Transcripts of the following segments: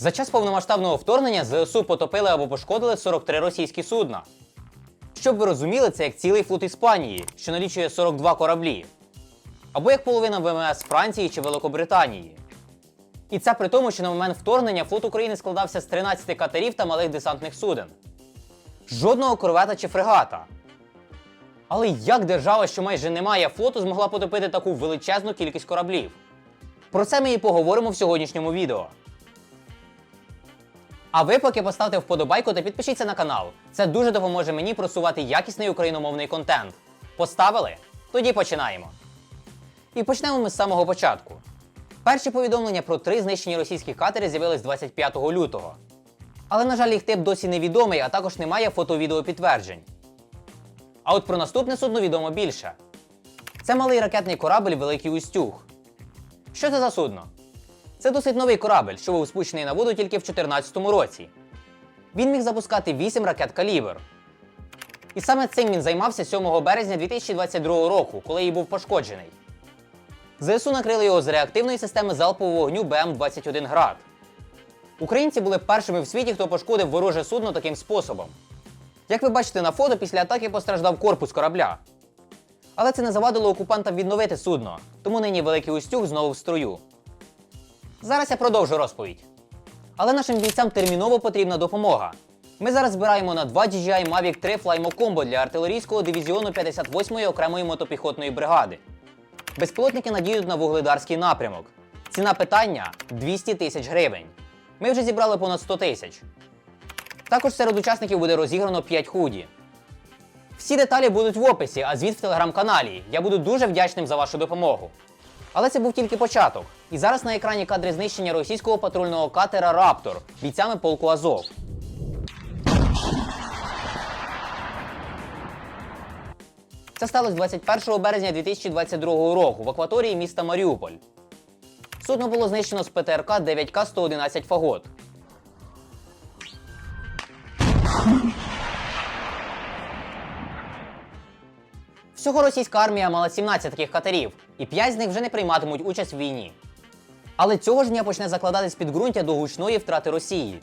За час повномасштабного вторгнення ЗСУ потопили або пошкодили 43 російські судна. Щоб ви розуміли, це як цілий флот Іспанії, що налічує 42 кораблі, або як половина ВМС Франції чи Великобританії. І це при тому, що на момент вторгнення флот України складався з 13 катерів та малих десантних суден. Жодного корвета чи фрегата. Але як держава, що майже не має флоту, змогла потопити таку величезну кількість кораблів? Про це ми і поговоримо в сьогоднішньому відео. А ви поки поставте вподобайку та підпишіться на канал. Це дуже допоможе мені просувати якісний україномовний контент. Поставили? Тоді починаємо. І почнемо ми з самого початку. Перші повідомлення про три знищені російські катери з'явились 25 лютого. Але, на жаль, їх тип досі невідомий, а також немає фото-відео підтверджень. А от про наступне судно відомо більше. Це малий ракетний корабль Великий Устюг. Що це за судно? Це досить новий корабль, що був спущений на воду тільки в 2014 році. Він міг запускати 8 ракет калібр. І саме цим він займався 7 березня 2022 року, коли і був пошкоджений. ЗСУ накрили його з реактивної системи залпового вогню БМ-21 Град. Українці були першими в світі, хто пошкодив вороже судно таким способом. Як ви бачите на фото, після атаки постраждав корпус корабля. Але це не завадило окупантам відновити судно, тому нині Великий Устюг знову в строю. Зараз я продовжу розповідь. Але нашим бійцям терміново потрібна допомога. Ми зараз збираємо на 2 DJI Mavic 3 Flymo Combo для артилерійського дивізіону 58-ї окремої мотопіхотної бригади. Безпілотники надіють на вугледарський напрямок. Ціна питання 200 тисяч гривень. Ми вже зібрали понад 100 тисяч. Також серед учасників буде розіграно 5 худі. Всі деталі будуть в описі, а звіт в телеграм-каналі. Я буду дуже вдячним за вашу допомогу. Але це був тільки початок. І зараз на екрані кадри знищення російського патрульного катера Раптор бійцями полку Азов. Це сталося 21 березня 2022 року в акваторії міста Маріуполь. Судно було знищено з ПТРК 9К-111 Фагот. Всього російська армія мала 17 таких катерів, і 5 з них вже не прийматимуть участь в війні. Але цього ж дня почне закладатись підґрунтя до гучної втрати Росії.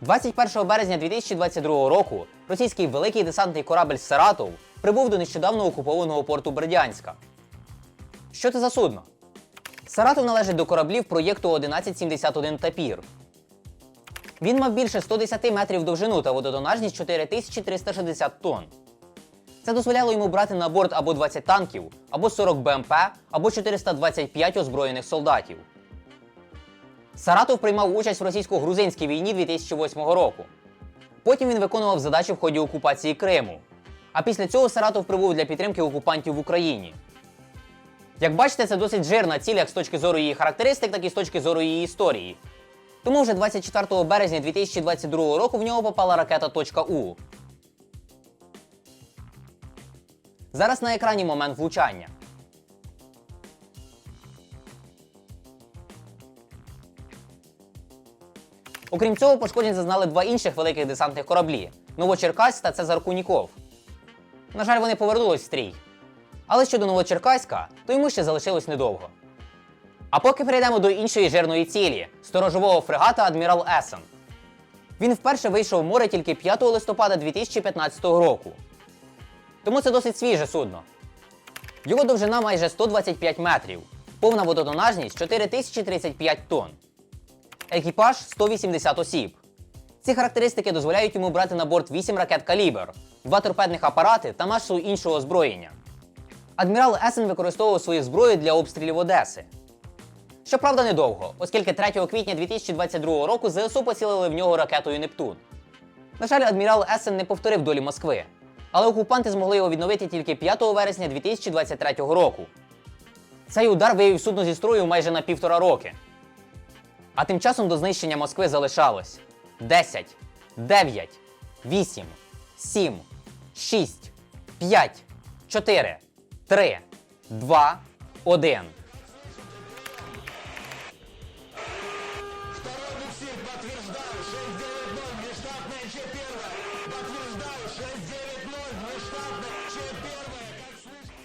21 березня 2022 року російський великий десантний корабль Саратов прибув до нещодавно окупованого порту Бердянська. Що це за судно? Саратов належить до кораблів проєкту 1171 Тапір. Він мав більше 110 метрів довжину та водотонажність 4360 тонн. Це дозволяло йому брати на борт або 20 танків, або 40 БМП, або 425 озброєних солдатів. Саратов приймав участь в російсько-грузинській війні 2008 року. Потім він виконував задачі в ході окупації Криму. А після цього Саратов прибув для підтримки окупантів в Україні. Як бачите, це досить жирна ціль як з точки зору її характеристик, так і з точки зору її історії. Тому вже 24 березня 2022 року в нього попала ракета .У. Зараз на екрані момент влучання. Окрім цього, пошкоджень зазнали два інших великих десантних кораблі Новочеркаськ та Цезар Куніков. На жаль, вони повернулись в стрій. Але щодо Новочеркаська, то йому ще залишилось недовго. А поки перейдемо до іншої жирної цілі сторожового фрегата Адмірал Есен. Він вперше вийшов в море тільки 5 листопада 2015 року. Тому це досить свіже судно. Його довжина майже 125 метрів, повна водотонажність 4035 тонн. Екіпаж 180 осіб. Ці характеристики дозволяють йому брати на борт 8 ракет калібр, 2 торпедних апарати та масу іншого озброєння. Адмірал Есен використовував свою зброю для обстрілів Одеси. Щоправда, недовго, оскільки 3 квітня 2022 року ЗСУ поцілили в нього ракетою Нептун. На жаль, адмірал Есен не повторив долі Москви, але окупанти змогли його відновити тільки 5 вересня 2023 року. Цей удар вивів судно зі строю майже на півтора роки. А тим часом до знищення Москви залишалось 10, 9, 8, 7, 6, 5, 4, 3, 2, 1. Второй буксир, подтверждаю, 690, внештатная Ч1. Подтверждаю, 690, внештатная Ч1, как слышно.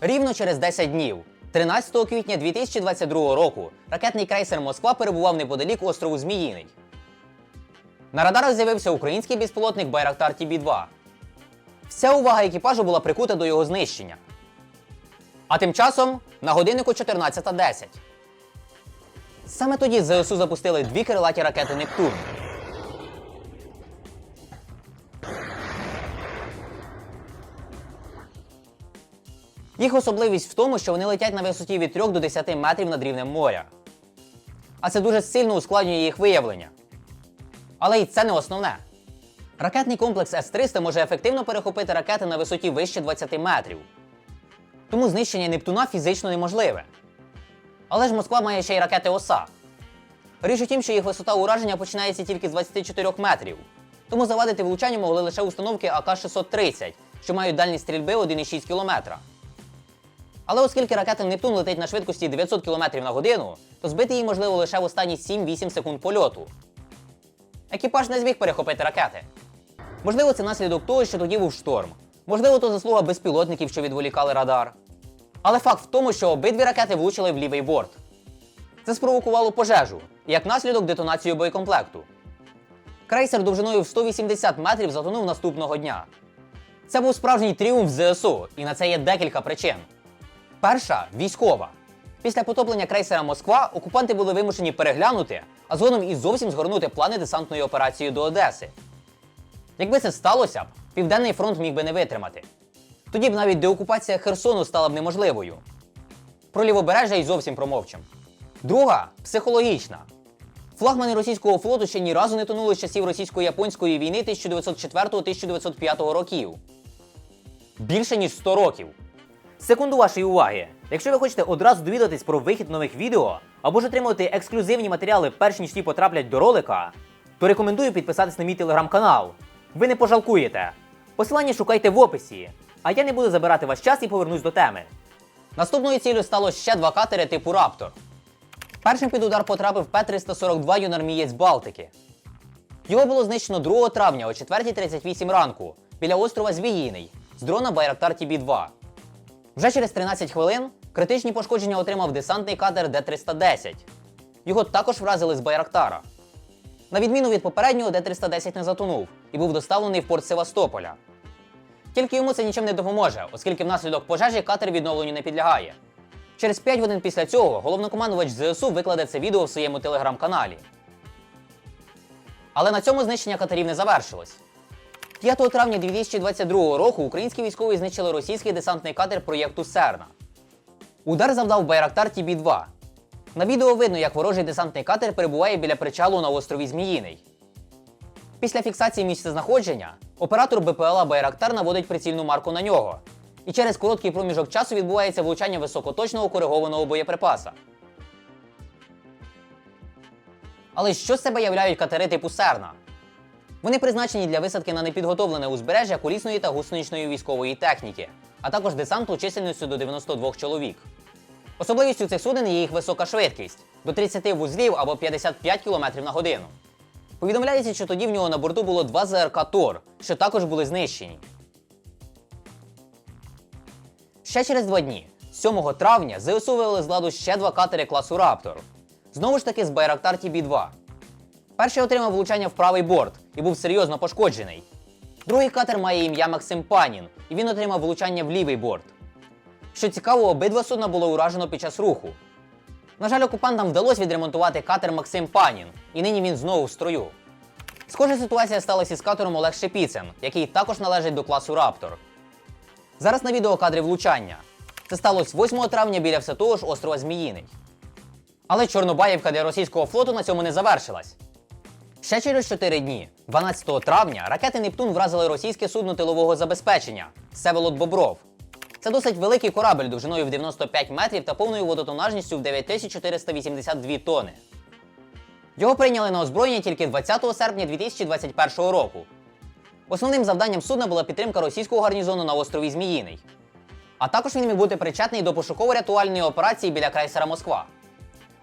Рівно через 10 днів, 13 квітня 2022 року ракетний крейсер Москва перебував неподалік острову Зміїний. На радарах з'явився український безпілотник Байрактар ТБ-2. Вся увага екіпажу була прикута до його знищення. А тим часом на годиннику 14.10. Саме тоді ЗСУ запустили дві крилаті ракети Нептун. Їх особливість в тому, що вони летять на висоті від 3 до 10 метрів над рівнем моря. А це дуже сильно ускладнює їх виявлення. Але і це не основне. Ракетний комплекс С-300 може ефективно перехопити ракети на висоті вище 20 метрів. Тому знищення Нептуна фізично неможливе. Але ж Москва має ще й ракети ОСА. Річ у тім, що їх висота ураження починається тільки з 24 метрів. Тому завадити влучання могли лише установки АК-630, що мають дальність стрільби 1,6 км. Але оскільки ракета Нептун летить на швидкості 900 км на годину, то збити її можливо лише в останні 7-8 секунд польоту. Екіпаж не зміг перехопити ракети. Можливо, це наслідок того, що тоді був шторм. Можливо, то заслуга безпілотників, що відволікали радар. Але факт в тому, що обидві ракети влучили в лівий борт. Це спровокувало пожежу як наслідок детонацію боєкомплекту. Крейсер довжиною в 180 метрів затонув наступного дня. Це був справжній тріумф ЗСУ, і на це є декілька причин. Перша військова. Після потоплення крейсера Москва окупанти були вимушені переглянути, а згодом і зовсім згорнути плани десантної операції до Одеси. Якби це сталося б, Південний фронт міг би не витримати. Тоді б навіть деокупація Херсону стала б неможливою. Про лівобережжя й зовсім промовчим. Друга психологічна. Флагмани російського флоту ще ні разу не тонули з часів російсько-японської війни 1904-1905 років. Більше ніж 100 років. Секунду вашої уваги. Якщо ви хочете одразу довідатись про вихід нових відео або ж отримати ексклюзивні матеріали перш ніж ті потраплять до ролика, то рекомендую підписатись на мій телеграм-канал. Ви не пожалкуєте. Посилання шукайте в описі. А я не буду забирати ваш час і повернусь до теми. Наступною цілею стало ще два катери типу Раптор. Першим під удар потрапив П-342 юнармієць Балтики. Його було знищено 2 травня о 4.38 ранку біля острова Звіїний з дрона Байрактар ТБ-2. Вже через 13 хвилин критичні пошкодження отримав десантний катер Д-310. Його також вразили з Байрактара. На відміну від попереднього, Д-310 не затонув і був доставлений в порт Севастополя. Тільки йому це нічим не допоможе, оскільки внаслідок пожежі катер відновленню не підлягає. Через 5 годин після цього головнокомандувач ЗСУ викладе це відео в своєму телеграм-каналі. Але на цьому знищення катерів не завершилось. 5 травня 2022 року українські військові знищили російський десантний катер проєкту Серна. Удар завдав Байрактар ТБ-2. На відео видно, як ворожий десантний катер перебуває біля причалу на острові Зміїний. Після фіксації місцезнаходження оператор БПЛА Байрактар наводить прицільну марку на нього. І через короткий проміжок часу відбувається влучання високоточного коригованого боєприпаса. Але що з себе являють катери типу Серна? Вони призначені для висадки на непідготовлене узбережжя колісної та гусеничної військової техніки, а також десанту чисельністю до 92 чоловік. Особливістю цих суден є їх висока швидкість до 30 вузлів або 55 км на годину. Повідомляється, що тоді в нього на борту було два ЗРК Тор, що також були знищені. Ще через два дні, 7 травня, ЗСУ вивели з ладу ще два катери класу Раптор. Знову ж таки з Байрактар ТБ-2. Перший отримав влучання в правий борт і був серйозно пошкоджений. Другий катер має ім'я Максим Панін, і він отримав влучання в лівий борт. Що цікаво, обидва судна було уражено під час руху. На жаль, окупантам вдалося відремонтувати катер Максим Панін, і нині він знову в строю. Схожа ситуація сталася із катером Олег Шепіцин, який також належить до класу Раптор. Зараз на відео кадри влучання. Це сталося 8 травня біля все того ж острова Зміїний. Але Чорнобаївка для російського флоту на цьому не завершилась. Ще через 4 дні, 12 травня, ракети Нептун вразили російське судно тилового забезпечення Севолод Бобров. Це досить великий корабель довжиною в 95 метрів та повною водотонажністю в 9482 тони. Його прийняли на озброєння тільки 20 серпня 2021 року. Основним завданням судна була підтримка російського гарнізону на острові Зміїний. А також він міг бути причетний до пошуково-рятувальної операції біля крейсера Москва,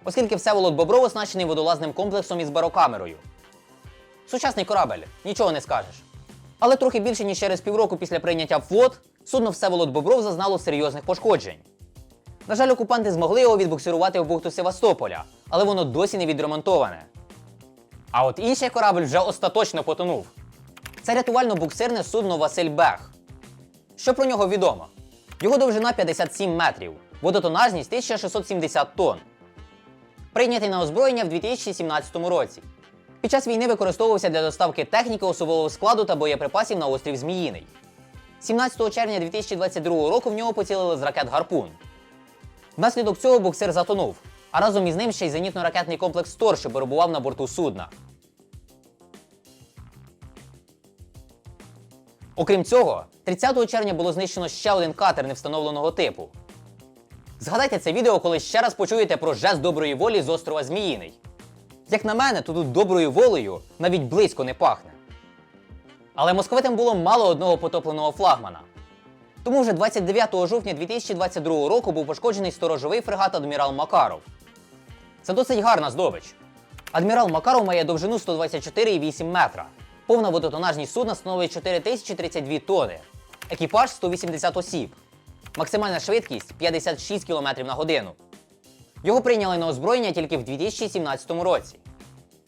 оскільки Всеволод Бобров оснащений водолазним комплексом із барокамерою. Сучасний корабель, нічого не скажеш. Але трохи більше ніж через півроку після прийняття флот, судно Всеволод Бобров зазнало серйозних пошкоджень. На жаль, окупанти змогли його відбуксирувати в бухту Севастополя, але воно досі не відремонтоване. А от інший корабль вже остаточно потонув. Це рятувально-буксирне судно Василь Бех. Що про нього відомо? Його довжина 57 метрів, водотонажність 1670 тонн. Прийнятий на озброєння в 2017 році. Під час війни використовувався для доставки техніки особового складу та боєприпасів на острів Зміїний. 17 червня 2022 року в нього поцілили з ракет Гарпун. Внаслідок цього буксир затонув, а разом із ним ще й зенітно-ракетний комплекс Тор, що перебував на борту судна. Окрім цього, 30 червня було знищено ще один катер невстановленого типу. Згадайте це відео, коли ще раз почуєте про жест доброї волі з острова Зміїний. Як на мене, тут доброю волею навіть близько не пахне. Але московитам було мало одного потопленого флагмана. Тому вже 29 жовтня 2022 року був пошкоджений сторожовий фрегат адмірал Макаров. Це досить гарна здобич. Адмірал Макаров має довжину 124,8 метра. Повна водотонажність судна становить 4032 тони. Екіпаж 180 осіб. Максимальна швидкість 56 км на годину. Його прийняли на озброєння тільки в 2017 році.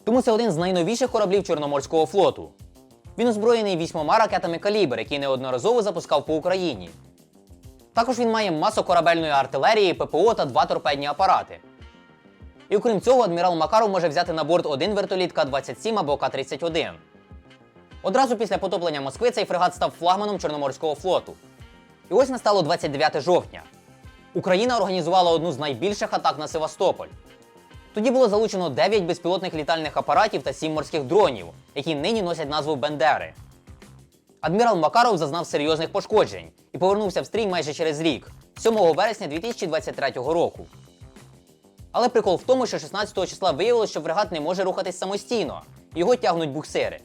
Тому це один з найновіших кораблів Чорноморського флоту. Він озброєний вісьмома ракетами калібр, які неодноразово запускав по Україні. Також він має масу корабельної артилерії, ППО та два торпедні апарати. І окрім цього, адмірал Макаров може взяти на борт один вертоліт К-27 або К-31. Одразу після потоплення Москви цей фрегат став флагманом Чорноморського флоту. І ось настало 29 жовтня. Україна організувала одну з найбільших атак на Севастополь. Тоді було залучено 9 безпілотних літальних апаратів та 7 морських дронів, які нині носять назву Бендери. Адмірал Макаров зазнав серйозних пошкоджень і повернувся в стрій майже через рік, 7 вересня 2023 року. Але прикол в тому, що 16 числа виявилось, що фрегат не може рухатись самостійно, його тягнуть буксири.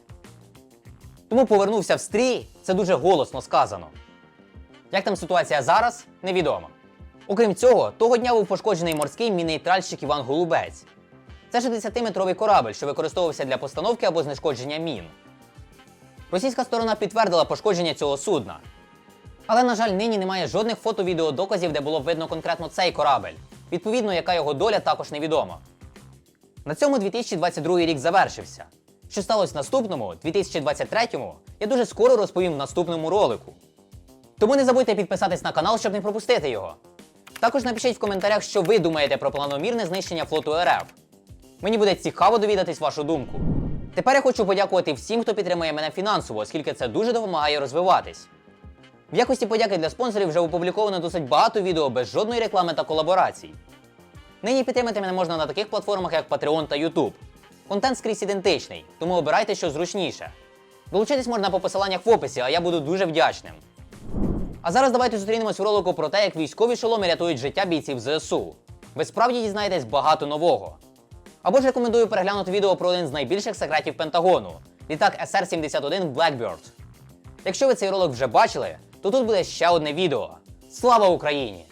Тому повернувся в стрій, це дуже голосно сказано. Як там ситуація зараз, невідомо. Окрім цього, того дня був пошкоджений морський мінейтральщик Іван Голубець. Це 60-метровий корабель, що використовувався для постановки або знешкодження мін. Російська сторона підтвердила пошкодження цього судна. Але, на жаль, нині немає жодних фото-відеодоказів, де було видно конкретно цей корабель. Відповідно, яка його доля також невідома. На цьому 2022 рік завершився. Що сталося в наступному, 2023-му, я дуже скоро розповім в наступному ролику. Тому не забудьте підписатись на канал, щоб не пропустити його. Також напишіть в коментарях, що ви думаєте про планомірне знищення флоту РФ. Мені буде цікаво довідатись вашу думку. Тепер я хочу подякувати всім, хто підтримує мене фінансово, оскільки це дуже допомагає розвиватись. В якості подяки для спонсорів вже опубліковано досить багато відео без жодної реклами та колаборацій. Нині підтримати мене можна на таких платформах, як Patreon та YouTube. Контент скрізь ідентичний, тому обирайте що зручніше. Долучитись можна по посиланнях в описі, а я буду дуже вдячним. А зараз давайте зустрінемось в ролику про те, як військові шоломи рятують життя бійців ЗСУ. Ви справді дізнаєтесь багато нового. Або ж рекомендую переглянути відео про один з найбільших секретів Пентагону літак SR-71 Blackbird. Якщо ви цей ролик вже бачили, то тут буде ще одне відео. Слава Україні!